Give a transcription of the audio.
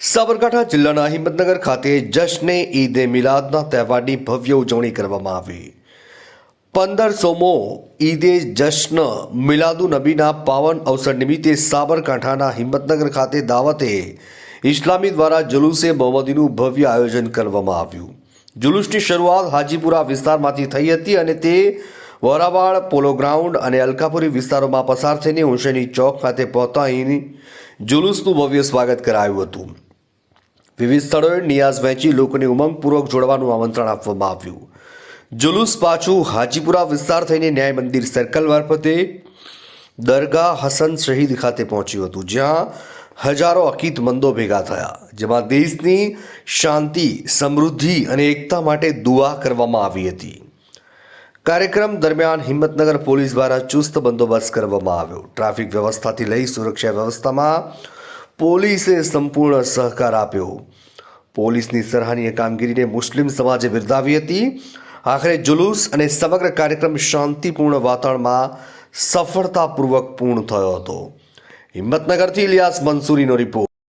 સાબરકાંઠા જિલ્લાના હિંમતનગર ખાતે જશ્ને ઈદે મિલાદના તહેવારની ભવ્ય ઉજવણી કરવામાં આવી. પંદરસોમો ઈદે જશ્ન મિલાદુ નબીના પાવન અવસર નિમિત્તે સાબરકાંઠાના હિંમતનગર ખાતે દાવતે ઇસ્લામી દ્વારા જુલુસે મોહમ્મદીનું ભવ્ય આયોજન કરવામાં આવ્યું. જુલુસની શરૂઆત હાજીપુરા વિસ્તારમાંથી થઈ હતી અને તે વોરાવાડ, પોલો ગ્રાઉન્ડ અને અલકાપુરી વિસ્તારોમાં પસાર થઈને હુસેની ચોક ખાતે પહોંચાઈને જુલુસનું ભવ્ય સ્વાગત કરાયું હતું. વિવિધ સ્થળોએ નિયાઝ વહેંચી લોકોને ઉમંગપૂર્વક જોડવાનું આમંત્રણ આપવામાં આવ્યું. જુલુસ પાછું હાજીપુરા વિસ્તાર થઈને ન્યાય મંદિર સર્કલ મારફતે દરગાહ હસન શહીદ ખાતે પહોંચ્યું હતું, જ્યાં હજારો અકીદમંદો ભેગા થયા, જેમાં દેશની શાંતિ, સમૃદ્ધિ અને એકતા માટે દુઆ કરવામાં આવી હતી. કાર્યક્રમ દરમિયાન હિંમતનગર પોલીસ દ્વારા ચુસ્ત બંદોબસ્ત કરવામાં આવ્યો. ટ્રાફિક વ્યવસ્થાથી લઈ સુરક્ષા વ્યવસ્થામાં પોલીસે સંપૂર્ણ સહકાર આપ્યો. પોલીસની સરાહનીય કામગીરીને મુસ્લિમ સમાજે બિરદાવી હતી. આખરે જુલુસ અને સમગ્ર કાર્યક્રમ શાંતિપૂર્ણ વાતાવરણમાં સફળતાપૂર્વક પૂર્ણ થયો હતો. હિંમતનગરથી ઇલિયાસ મંસૂરીનો રિપોર્ટ.